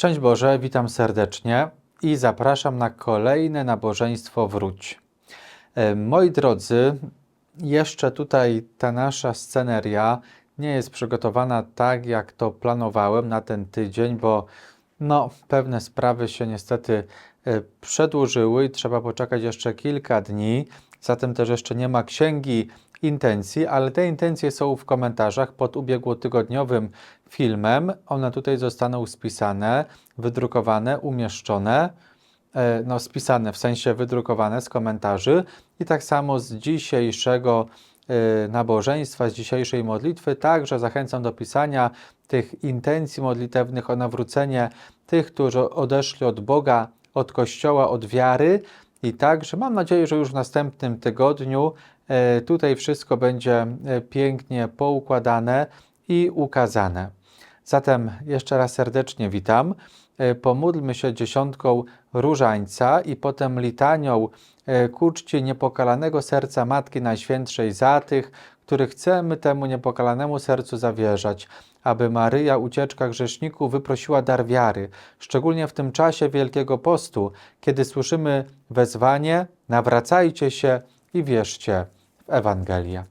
Szczęść Boże, witam serdecznie i zapraszam na kolejne nabożeństwo Wróć. E, Moi drodzy, jeszcze tutaj ta nasza sceneria nie jest przygotowana tak, jak to planowałem na ten tydzień, bo no, pewne sprawy się niestety e, przedłużyły i trzeba poczekać jeszcze kilka dni. Zatem też jeszcze nie ma księgi intencji, ale te intencje są w komentarzach pod ubiegłotygodniowym filmem. One tutaj zostaną spisane, wydrukowane, umieszczone, e, no spisane w sensie wydrukowane z komentarzy i tak samo z dzisiejszego e, nabożeństwa, z dzisiejszej modlitwy. Także zachęcam do pisania tych intencji modlitewnych o nawrócenie tych, którzy odeszli od Boga, od Kościoła, od wiary. I także mam nadzieję, że już w następnym tygodniu tutaj wszystko będzie e, pięknie poukładane i ukazane. Zatem jeszcze raz serdecznie witam. E, Pomódlmy się dziesiątką różańca i potem litanią e, ku czci niepokalanego serca Matki Najświętszej za tych, których chcemy temu niepokalanemu sercu zawierzać, aby Maryja, ucieczka grzeszników, wyprosiła dar wiary, szczególnie w tym czasie Wielkiego Postu, kiedy słyszymy wezwanie nawracajcie się i wierzcie w Ewangelię.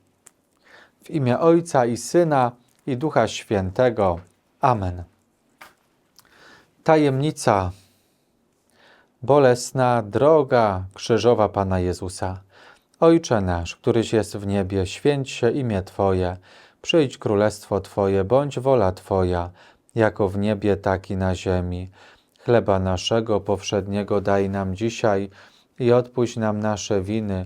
W imię Ojca i Syna i Ducha Świętego. Amen. Tajemnica bolesna droga krzyżowa Pana Jezusa. Ojcze nasz, któryś jest w niebie, święć się imię Twoje, przyjdź królestwo Twoje, bądź wola Twoja, jako w niebie, tak i na ziemi. Chleba naszego powszedniego daj nam dzisiaj i odpuść nam nasze winy,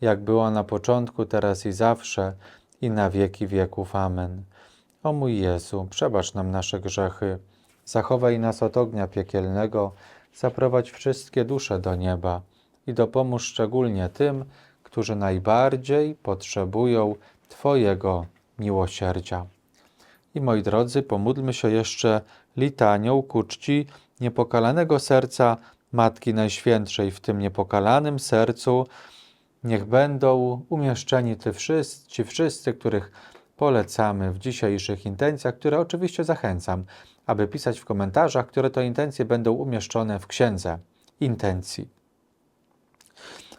jak była na początku, teraz i zawsze, i na wieki wieków. Amen. O mój Jezu, przebacz nam nasze grzechy, zachowaj nas od ognia piekielnego, zaprowadź wszystkie dusze do nieba i dopomóż szczególnie tym, którzy najbardziej potrzebują Twojego miłosierdzia. I moi drodzy, pomódlmy się jeszcze litanią ku czci niepokalanego serca Matki Najświętszej. W tym niepokalanym sercu niech będą umieszczeni ty wszyscy, ci wszyscy, których polecamy w dzisiejszych intencjach, które oczywiście zachęcam, aby pisać w komentarzach, które to intencje będą umieszczone w księdze intencji.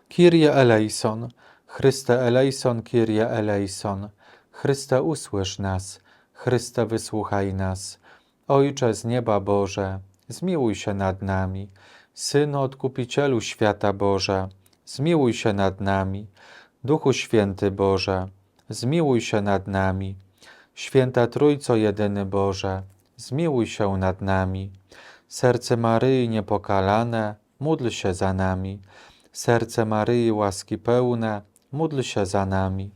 Kyrie eleison, Chryste eleison, Kyrie eleison, Chryste usłysz nas, Chryste wysłuchaj nas. Ojcze z nieba Boże, zmiłuj się nad nami. Synu Odkupicielu świata Boże, zmiłuj się nad nami. Duchu Święty Boże, zmiłuj się nad nami. Święta Trójco Jedyny Boże, zmiłuj się nad nami. Serce Maryi niepokalane, módl się za nami. Serce Maryi łaski pełne, módl się za nami.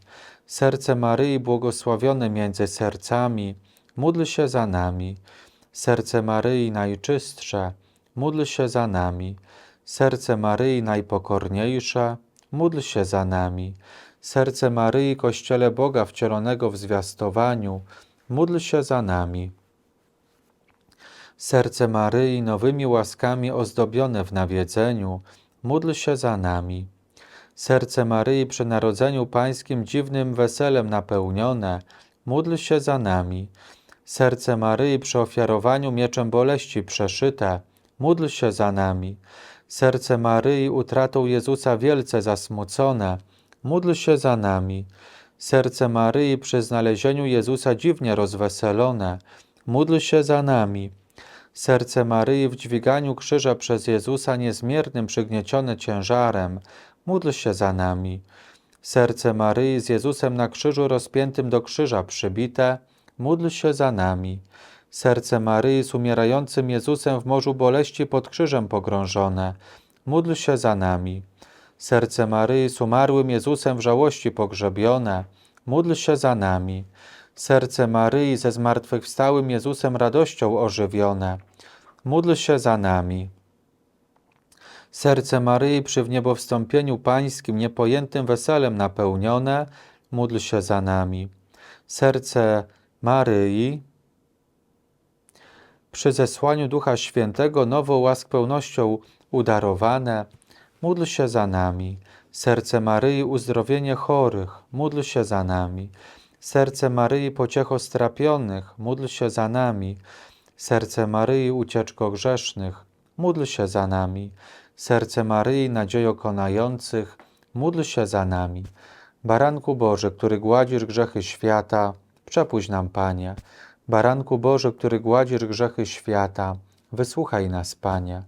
Serce Maryi błogosławione między sercami, módl się za nami. Serce Maryi najczystsze, módl się za nami. Serce Maryi najpokorniejsze, módl się za nami. Serce Maryi Kościele Boga wcielonego w zwiastowaniu, módl się za nami. Serce Maryi nowymi łaskami ozdobione w nawiedzeniu, módl się za nami. Serce Maryi przy Narodzeniu Pańskim dziwnym weselem napełnione, módl się za nami. Serce Maryi przy ofiarowaniu mieczem boleści przeszyte, módl się za nami. Serce Maryi utratą Jezusa wielce zasmucone, módl się za nami. Serce Maryi przy znalezieniu Jezusa dziwnie rozweselone, módl się za nami. Serce Maryi w dźwiganiu krzyża przez Jezusa niezmiernym przygniecione ciężarem, módl się za nami. Serce Maryi z Jezusem na krzyżu rozpiętym do krzyża przybite, módl się za nami. Serce Maryi z umierającym Jezusem w morzu boleści pod krzyżem pogrążone, módl się za nami. Serce Maryi z umarłym Jezusem w żałości pogrzebione, módl się za nami. Serce Maryi ze zmartwychwstałym Jezusem radością ożywione, módl się za nami. Serce Maryi przy wniebowstąpieniu Pańskim niepojętym weselem napełnione, módl się za nami. Serce Maryi przy zesłaniu Ducha Świętego nową łask pełnością udarowane, módl się za nami. Serce Maryi uzdrowienie chorych, módl się za nami. Serce Maryi pociecho strapionych, módl się za nami. Serce Maryi ucieczko grzesznych, módl się za nami. Serce Maryi nadziejo konających, módl się za nami. Baranku Boże, który gładzisz grzechy świata, przepuść nam, Panie. Baranku Boże, który gładzisz grzechy świata, wysłuchaj nas, Panie.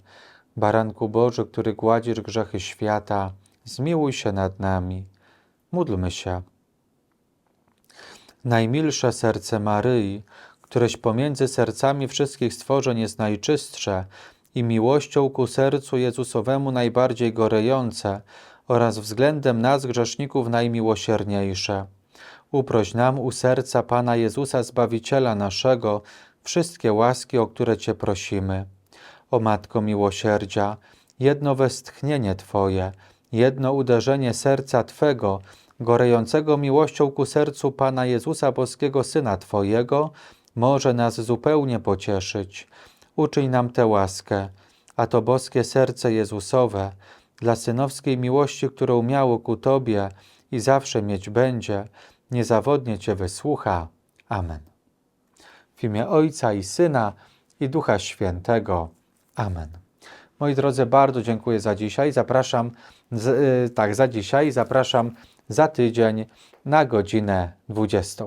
Baranku Boże, który gładzisz grzechy świata, zmiłuj się nad nami. Módlmy się. Najmilsze serce Maryi, któreś pomiędzy sercami wszystkich stworzeń jest najczystsze i miłością ku sercu Jezusowemu najbardziej gorejące oraz względem nas grzeszników najmiłosierniejsze. Uproś nam u serca Pana Jezusa Zbawiciela naszego wszystkie łaski, o które Cię prosimy. O Matko Miłosierdzia, jedno westchnienie Twoje, jedno uderzenie serca Twego, gorejącego miłością ku sercu Pana Jezusa Boskiego Syna Twojego, może nas zupełnie pocieszyć. Uczyń nam tę łaskę, a to boskie serce Jezusowe, dla synowskiej miłości, którą miało ku Tobie i zawsze mieć będzie, niezawodnie Cię wysłucha. Amen. W imię Ojca i Syna i Ducha Świętego. Amen. Moi drodzy, bardzo dziękuję za dzisiaj. Zapraszam, z, y, tak, za dzisiaj. Zapraszam za tydzień na godzinę 20.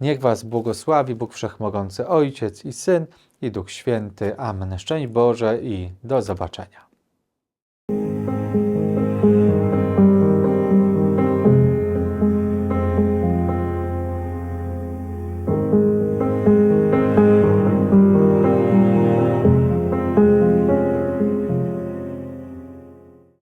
Niech Was błogosławi Bóg Wszechmogący Ojciec i Syn i Duch Święty. Amen. Szczęść Boże i do zobaczenia.